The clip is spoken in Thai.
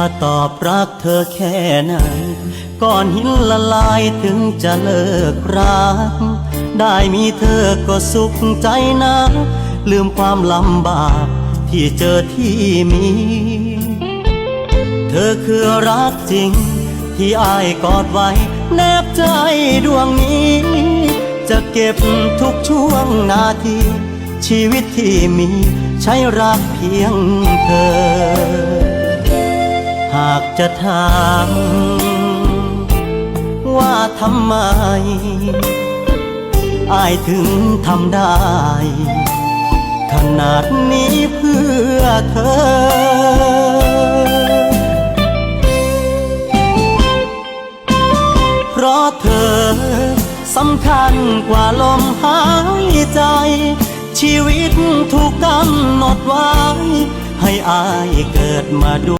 ถ้าตอบรักเธอแค่ไหน ก่อนหินละลายถึงจะเลิกรัก ได้มีเธอก็สุขใจนะ ลืมความลำบากที่เจอที่มี เธอคือรักจริง ที่อายกอดไว้ แนบใจดวงนี้ จะเก็บทุกช่วงนาที ชีวิตที่มีใช้รักเพียงเธอากจะถามว่าทำไม อายถึงทำได้ ขนาดนี้เพื่อเธอ เพราะเธอสำคัญกว่าลมหายใจ ชีวิตถูกกำหนดไว้ ให้อายเกิดมาดู